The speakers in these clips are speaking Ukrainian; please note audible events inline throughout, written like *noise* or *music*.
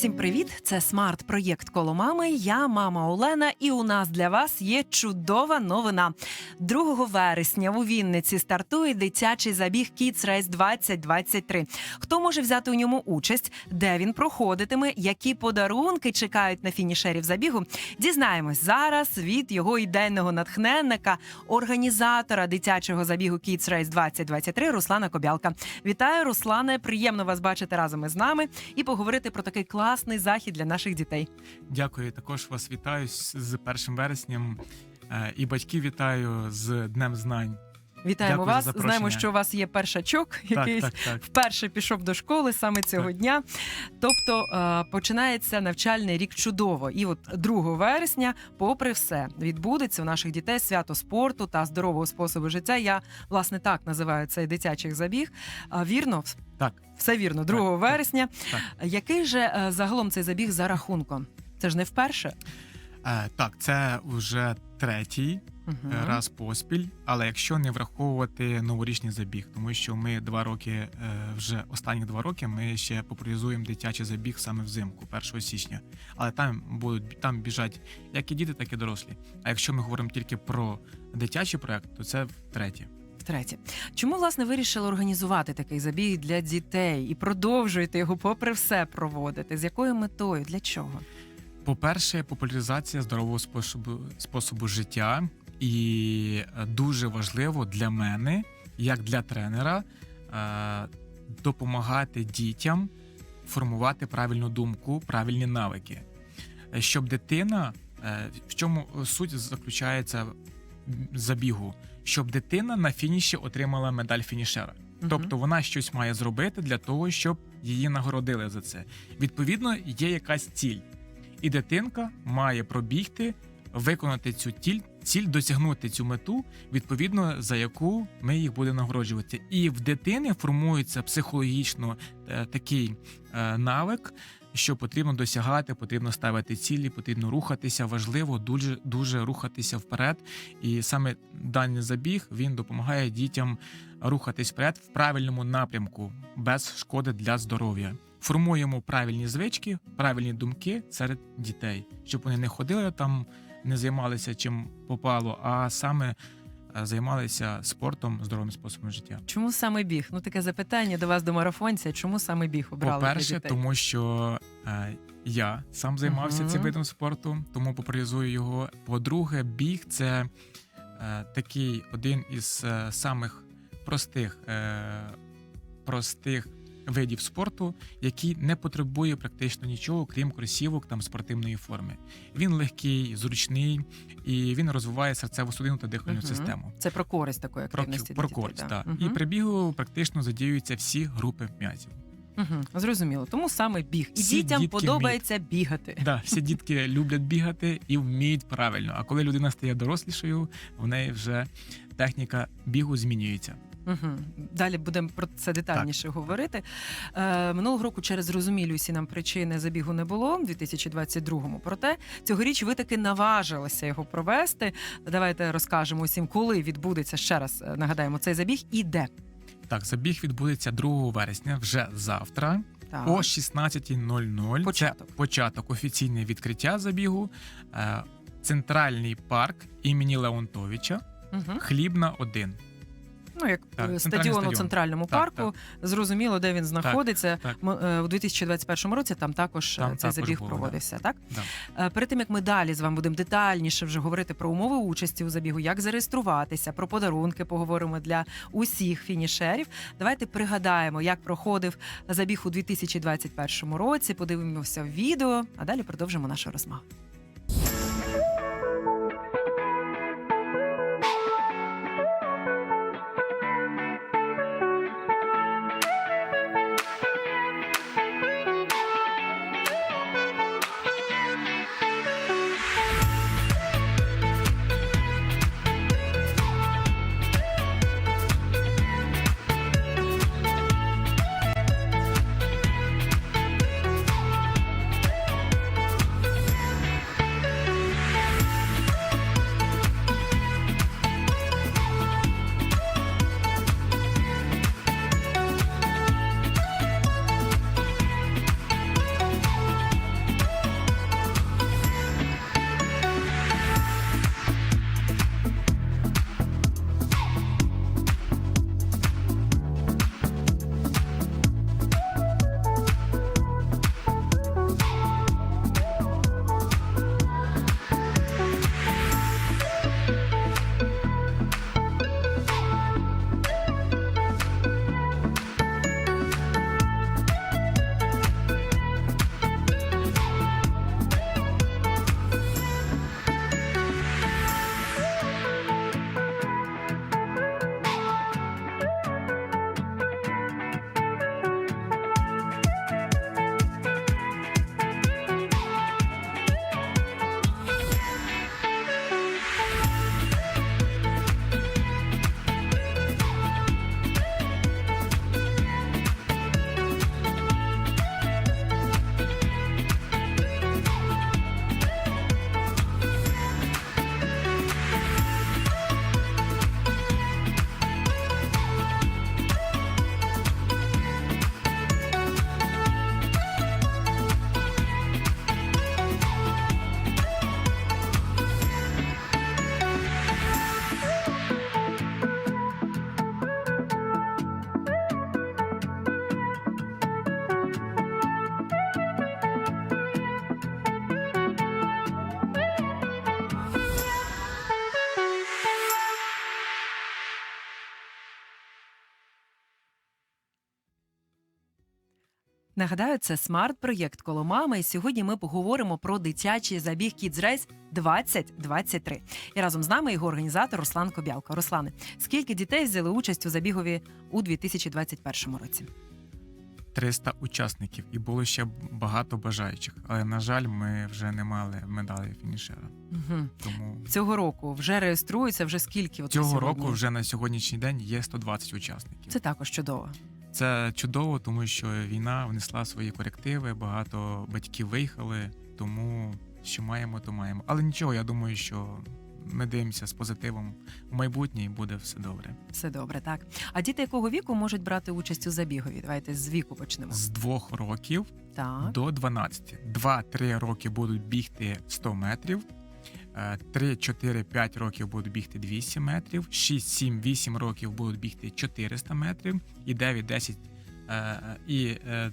Всім привіт! Це смарт-проєкт коло мами. Я мама Олена, і у нас для вас є чудова новина. 2 вересня у Вінниці стартує дитячий забіг Kids Race 2023. Хто може взяти у ньому участь, де він проходитиме, які подарунки чекають на фінішерів забігу? Дізнаємось зараз від його ідейного натхненника, організатора дитячого забігу Kids Race 2023 Руслана Кобялка. Вітаю, Руслане! Приємно вас бачити разом із нами і поговорити про такий класний захід для наших дітей. Дякую, також вас вітаю з першим 1 вересням е, і батьків вітаю з Днем Знань. Вітаємо Дякую вас. запрошення. Знаємо, що у вас є першачок, який Так, так, так. вперше пішов до школи саме цього Так. дня. Тобто е, починається навчальний рік чудово. І от 2 вересня, попри все, відбудеться у наших дітей свято спорту та здорового способу життя. Я власне так називаю цей дитячий забіг. А, вірно, Так, все вірно, 2 Так, так, вересня. так. Який же е, загалом цей забіг за рахунком? Це ж не вперше. Е, так, це вже третій Е, раз поспіль, але якщо не враховувати новорічний забіг, тому що ми два роки, е, вже останні два роки, ми ще популяризуємо дитячий забіг саме взимку, 1 січня. Але там будуть там біжать як і діти, так і дорослі. А якщо ми говоримо тільки про дитячий проект, то це втретє. Втретє, чому власне вирішили організувати такий забіг для дітей і продовжуєте його, попри все, проводити? З якою метою? Для чого? По-перше, популяризація здорового способу, способу життя, і е, дуже важливо для мене, як для тренера, е, допомагати дітям формувати правильну думку, правильні навики, Е, щоб дитина, в чому суть заключається забігу, щоб дитина на фініші отримала медаль фінішера. Тобто вона щось має зробити для того, щоб її нагородили за це. Відповідно, є якась ціль, і дитинка має пробігти, виконати цю ціль, ціль досягнути цю мету, відповідно за яку ми їх будемо нагороджувати. І в дитини формується психологічно е, такий е, навик. Що потрібно досягати, потрібно ставити цілі, потрібно рухатися. Важливо дуже дуже рухатися вперед. І саме даний забіг він допомагає дітям рухатись вперед в правильному напрямку, без шкоди для здоров'я. Формуємо правильні звички, правильні думки серед дітей, щоб вони не ходили там, не займалися чим попало, а саме е, займалися спортом, здоровим способом життя. Чому саме біг? Ну таке запитання до вас, до марафонця. Чому саме біг обрали? По-перше, тому що е, я сам займався Мгм. цим видом спорту, тому популяризую його. По-друге, біг це е, такий один із е, самих простих, е, простих видів спорту, який не потребує практично нічого, крім кросівок там спортивної форми. Він легкий, зручний і він розвиває серцево-судинну та дихальну Мгм. систему. Це про користь такої Про, активності. про для дітей, користь, так. І при бігу практично задіюються всі групи м'язів. Мгм. Зрозуміло. Тому саме біг. І Всі дітям подобається бігати. Да, всі *laughs* дітки люблять бігати і вміють правильно. А коли людина стає дорослішою, в неї вже техніка бігу змінюється. Угу. Далі будемо про це детальніше говорити. Е, минулого року через зрозумілі усі нам причини забігу не було у 2022-му. Проте цьогоріч ви таки наважилися його провести. Давайте розкажемо усім, коли відбудеться ще раз. е, Нагадаємо цей забіг і де. Так, забіг відбудеться 2 вересня, вже завтра, Так. о 16.00. Початок. Це початок офіційне відкриття забігу. Е, Центральний парк імені Леонтовича, Угу. Хлібна 1. Ну, як Так, е, центральний стадіон центральному Так, парку, зрозуміло, де він знаходиться. так. Е, У 2021 році там також е, Там цей також забіг було, проводився, так? Да. Е, Перед тим як ми далі з вами будемо детальніше вже говорити про умови участі у забігу, як зареєструватися, про подарунки поговоримо для усіх фінішерів. Давайте пригадаємо, як проходив забіг у 2021 році. Подивимося в відео, а далі продовжимо нашу розмову. Нагадаю, це смарт-проєкт коло мами. І сьогодні ми поговоримо про дитячий забіг Kids Race 2023. І разом з нами його організатор Руслан Кобялко. Руслане, скільки дітей взяли участь у забігові у 2021 році? 300 учасників, і було ще багато бажаючих. Але на жаль, ми вже не мали медалі фінішера. Угу. Тому Цього року вже реєструється вже скільки от цього сьогодні? року вже на сьогоднішній день є 120 учасників. це також чудово. Це чудово, тому що війна внесла свої корективи. Багато батьків виїхали, тому що маємо, то маємо. Але нічого, я думаю, що ми дивимося з позитивом в майбутнє і буде все добре. Все добре, так. А діти якого віку можуть брати участь у забігові? Давайте з віку почнемо. З двох років Так. до 12. 2-3 роки будуть бігти 100 метрів. 3, 4, 5 років будуть бігти 200 метрів, 6, 7, 8 років будуть бігти 400 метрів, і 9, 10, е, і е,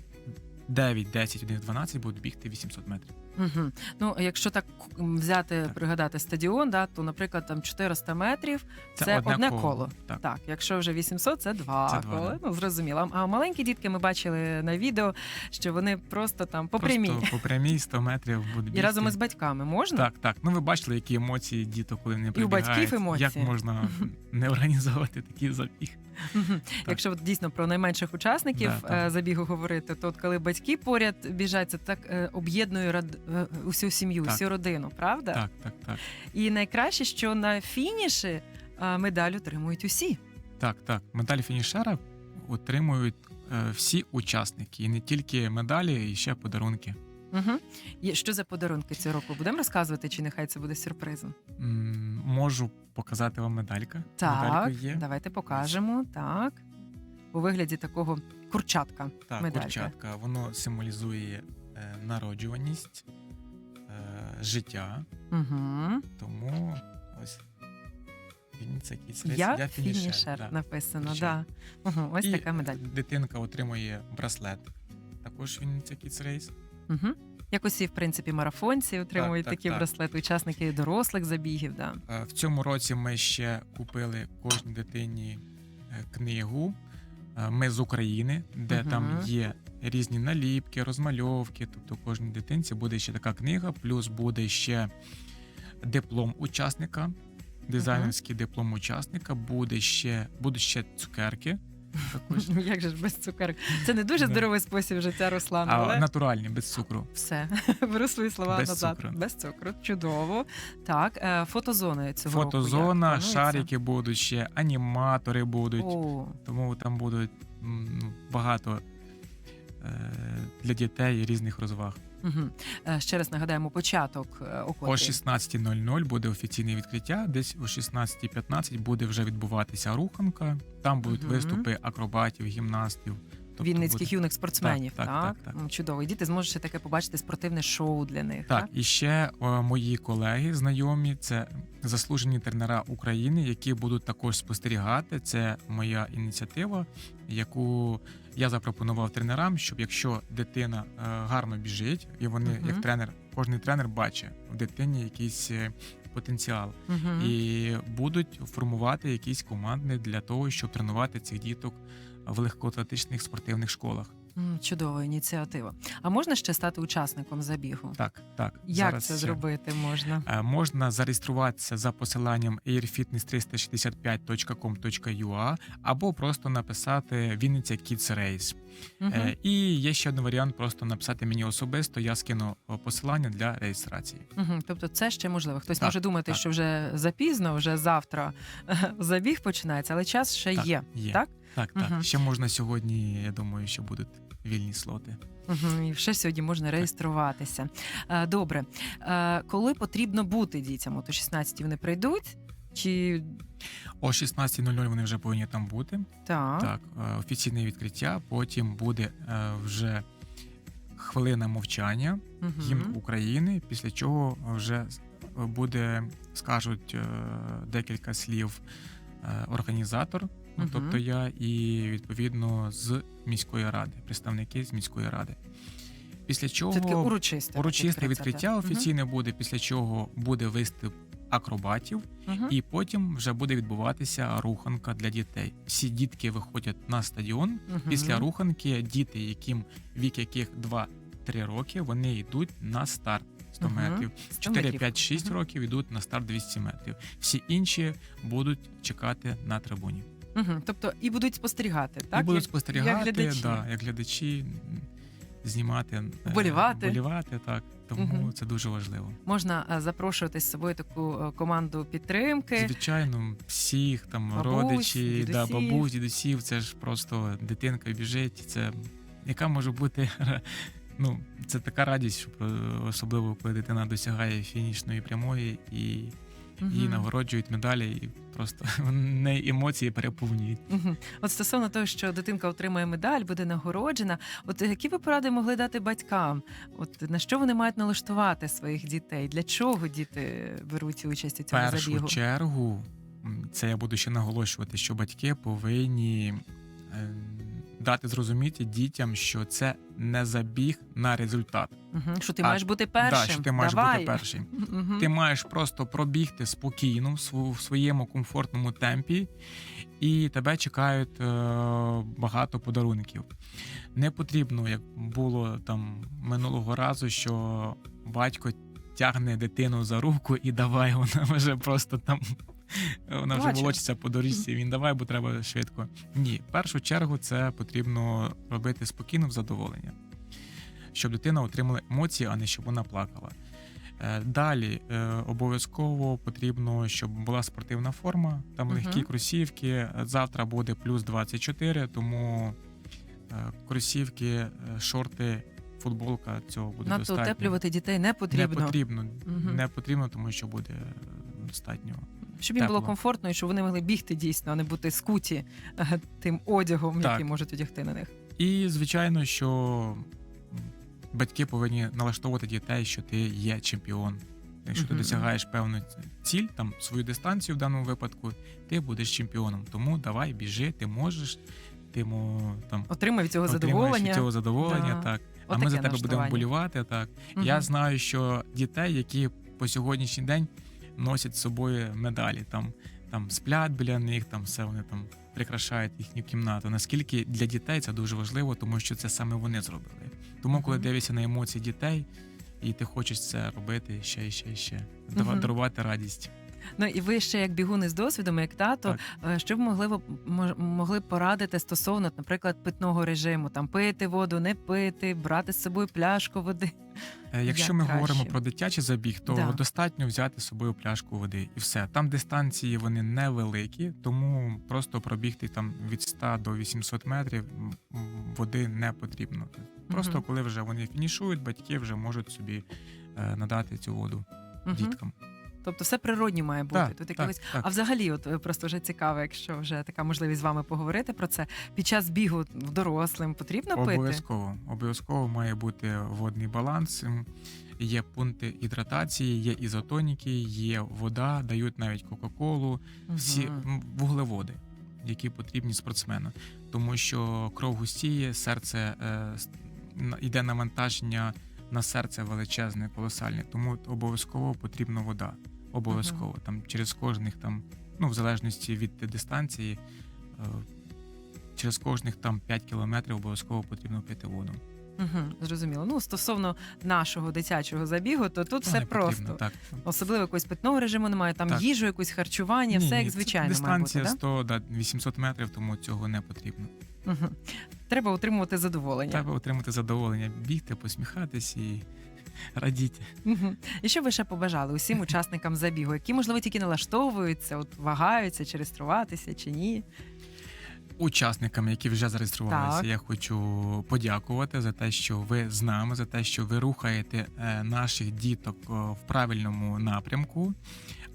9, 10, 11, 12 будуть бігти 800 метрів. Угу. Ну, якщо так взяти, Так. пригадати стадіон, да, то, наприклад, там 400 метрів це, Це одне, одне коло. коло, так. так, якщо вже 800, це два Це два, кола. да. Ну, зрозуміло. А маленькі дітки ми бачили на відео, що вони просто там по прямій. По прямій 100 метрів будуть І разом із батьками можна? Так, так. Ну ви бачили, які емоції діток, коли не І у батьків прибігають. емоції. Як можна *laughs* не організувати такий забіг? Якщо от дійсно про найменших учасників Да, е, забігу говорити, то от коли батьки поряд біжать, це так е, об'єднує усю сім'ю, Так. всю родину, правда? Так, так, так. І найкраще, що на фініші медаль отримують усі. Так, так. Медаль фінішера отримують е, всі учасники, і не тільки медалі, і ще подарунки. Угу. І що за подарунки цього року? Будемо розказувати, чи нехай це буде сюрпризом? М, Можу показати вам медалька. Так, Медалька є. давайте покажемо. Так. У вигляді такого курчатка. Так, медалька. курчатка. Воно символізує народжуваність, е, життя. Угу. Тому ось Kids Race Я для фінішер, фінішер. да. написано. Да. Угу. Ось І така медаль. Дитинка отримує браслет. Також Вінниця Kids Race. Угу. Як усі, в принципі, марафонці отримують так, такі так. браслети, учасники дорослих забігів. Да. Е, В цьому році ми ще купили кожній дитині е, книгу. Е, Ми з України, де угу. там є різні наліпки, розмальовки. Тобто кожній дитинці буде ще така книга, плюс буде ще диплом учасника, дизайнерський диплом учасника, буде ще, будуть ще цукерки. Також. Ну, Як же ж без цукерок? Це не дуже здоровий спосіб життя Руслана, А але натуральні, без цукру. все. *laughs* Беру свої слова Без назад. цукру. Без цукру. Чудово. Так, е, фотозони цього року. Фотозона, шарики будуть ще, аніматори будуть. О, Тому там будуть ну, багато е, для дітей різних розваг. Угу. Ще раз нагадаємо початок е, о О котрій? 16.00 буде офіційне відкриття. Десь о 16.15 буде вже відбуватися руханка. Там будуть угу. виступи акробатів, гімнастів. Тобто Вінницьких буде- юних спортсменів. Так, Так, так, так, так. Чудово. І діти зможуть ще таке побачити спортивне шоу для них. Так, і ще о, мої колеги, знайомі, це заслужені тренера України, які будуть також спостерігати. Це моя ініціатива, яку я запропонував тренерам, щоб якщо дитина е, гарно біжить, і вони, Мгм. як тренер, кожний тренер бачить в дитині якийсь е, потенціал, Мгм. і будуть формувати якісь команди для того, щоб тренувати цих діток в легкоатлетичних спортивних школах. М, Чудова ініціатива. А можна ще стати учасником забігу? Так, так. Як зараз це ще. зробити можна? Е, Можна зареєструватися за посиланням airfitness365.com.ua або просто написати Вінниця Kids Race. Мгм. Е, І є ще один варіант: просто написати мені особисто. Я скину е, посилання для реєстрації. Мгм. Тобто це ще можливо. Хтось Так, може думати, так. що вже запізно, вже завтра *laughs* забіг починається, але час ще Так, є. є. Так? Так, так. Мгм. Ще можна сьогодні. Я думаю, що будуть вільні слоти. Угу. І ще сьогодні можна реєструватися. Е, Добре. Е, Коли потрібно бути дітям? От о 16 вони прийдуть? Чи О 16.00 вони вже повинні там бути. так? Так, е, офіційне відкриття. Потім буде вже хвилина мовчання. Мгм. гімн України, після чого вже буде скажуть декілька слів організатор, ну, Мгм. тобто я, і відповідно з міської ради, представники з міської ради. Після чого Це таке урочисте. урочисте відкриття офіційне буде, після чого буде виступ акробатів, і потім вже буде відбуватися руханка для дітей. Всі дітки виходять на стадіон. Після руханки діти, яким вік яких 2-3 роки, вони йдуть на старт 100 Мгм. метрів. 4, 5, 6 років йдуть на старт 200 метрів. Всі інші будуть чекати на трибуні. Мгм. Тобто і будуть спостерігати, так? і будуть спостерігати, як глядачі. Да, як глядачі, знімати, е, Вболівати. вболівати, так. Тому Мгм. це дуже важливо. Можна е, запрошувати з собою таку е, команду підтримки. Звичайно, всіх там Бабусь, родичі, да, дідусів. бабусь, дідусів, це ж просто дитинка біжить. Це яка може бути *laughs* ну, це така радість, що е, особливо коли дитина досягає фінішної прямої і її нагороджують медалі, і просто *laughs* в неї емоції переповнюють. Мгм. От стосовно того, що дитинка отримає медаль, буде нагороджена. От які ви поради могли дати батькам? От на що вони мають налаштувати своїх дітей? Для чого діти беруть участь у цьому першу забігу? чергу, це я буду ще наголошувати, що батьки повинні е, дати зрозуміти дітям, що це не забіг на результат. Мгм. Що ти А, маєш бути першим? Да, що ти маєш Давай. бути першим. *laughs* Мгм. Ти маєш просто пробігти спокійно в своєму комфортному темпі, і тебе чекають е, багато подарунків. Не потрібно, як було там минулого разу, що батько тягне дитину за руку і давай, вона *laughs* вже просто там. *laughs* Вона вже волочиться по доріжці, він давай, бо треба швидко. Ні, в першу чергу це потрібно робити спокійно в задоволення, щоб дитина отримала емоції, а не щоб вона плакала. Е, Далі е, обов'язково потрібно, щоб була спортивна форма, там легкі кросівки. Е, Завтра буде плюс 24, тому е, кросівки, шорти, футболка цього буде Надто достатньо. утеплювати дітей не потрібно, Не потрібно, Мгм. не потрібно, тому що буде достатньо. щоб їм було комфортно і щоб вони могли бігти дійсно, а не бути скуті е, тим одягом, Так. який можуть одягти на них. І звичайно, що батьки повинні налаштовувати дітей, що ти є чемпіон. Якщо ти Мгм. досягаєш певну ціль, там свою дистанцію в даному випадку, ти будеш чемпіоном. Тому давай, біжи, ти можеш, ти мо, там Отримав від цього отримаєш задоволення. від цього задоволення. Да. Так. А Отаке ми за тебе будемо налаштування. болівати. Так. Мгм. Я знаю, що дітей, які по сьогоднішній день носять з собою медалі, там, там сплять біля них, там все вони там прикрашають їхню кімнату. Наскільки для дітей це дуже важливо, тому що це саме вони зробили. Тому, коли дивишся на емоції дітей, і ти хочеш це робити ще і ще і ще, дава- дарувати радість. Ну і ви ще як бігуни з досвідом, як тато, е, що б могли б могли порадити стосовно, наприклад, питного режиму, там пити воду, не пити, брати з собою пляшку води. Е, Якщо Як ми краще? говоримо про дитячий забіг, то Да. достатньо взяти з собою пляшку води і все. Там дистанції вони невеликі, тому просто пробігти там від 100 до 800 метрів води не потрібно. Просто Мгм. коли вже вони фінішують, батьки вже можуть собі е, надати цю воду Мгм. діткам. Тобто все природні має бути. Так, Тут так, якогось... так. А взагалі, от е, просто вже цікаво, якщо вже така можливість з вами поговорити про це. Під час бігу дорослим потрібно пити? Обов'язково. Обов'язково має бути водний баланс. Є пункти гідратації, є ізотоніки, є вода, дають навіть Кока-Колу. всі м, вуглеводи, які потрібні спортсмену, тому що кров густіє, серце е, йде навантаження на серце величезне, колосальне. Тому обов'язково потрібна вода. Обов'язково там через кожних там, ну в залежності від дистанції, е, через кожних там 5 кілометрів обов'язково потрібно пити воду. Угу, зрозуміло. Ну, стосовно нашого дитячого забігу, то тут все не просто. так. Особливо якогось питного режиму немає, там Так. їжу, якусь харчування, Ні, все як звичайно має бути. Дистанція Да? 100 да, 800 метрів, тому цього не потрібно. Угу. Треба отримувати задоволення. Треба отримати задоволення, бігти, посміхатись і радіти. Угу. І що ви ще побажали усім учасникам забігу, які, можливо, тільки налаштовуються, от вагаються, чи реєструватися, чи ні? Учасникам, які вже зареєструвалися, Так. я хочу подякувати за те, що ви з нами, за те, що ви рухаєте е, наших діток в правильному напрямку.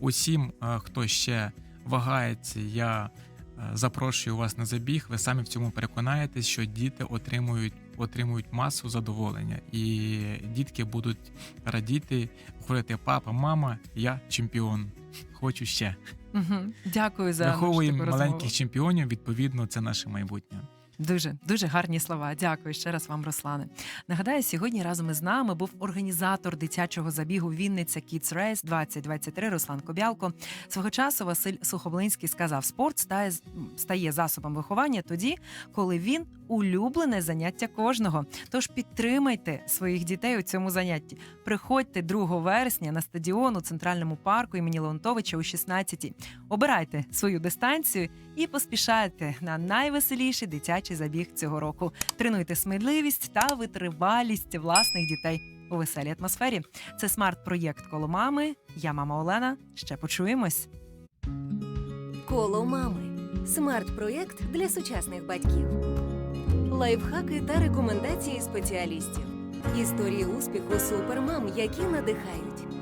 Усім, е, хто ще вагається, я е, запрошую вас на забіг. Ви самі в цьому переконаєтесь, що діти отримують, отримують масу задоволення, і дітки будуть радіти, говорити: папа, мама, я чемпіон. Хочу ще. Угу. Дякую за Виховуємо таку розмову. маленьких чемпіонів. Відповідно, це наше майбутнє. Дуже дуже гарні слова. Дякую ще раз вам, Руслане. Нагадаю, сьогодні разом із нами був організатор дитячого забігу Вінниця Kids Race 2023 Руслан Кобялко. Свого часу Василь Сухоблинський сказав: спорт стає стає засобом виховання тоді, коли він улюблене заняття кожного. Тож підтримайте своїх дітей у цьому занятті. Приходьте 2 вересня на стадіон у центральному парку імені Леонтовича о 16 Обирайте свою дистанцію і поспішайте на найвеселіший дитячий забіг цього року. Тренуйте сміливість та витривалість власних дітей у веселій атмосфері. Це смарт-проєкт коло мами. Я мама Олена. Ще почуємось. Коло мами. Смарт-проєкт для сучасних батьків. Лайфхаки та рекомендації спеціалістів. Історії успіху супермам, які надихають.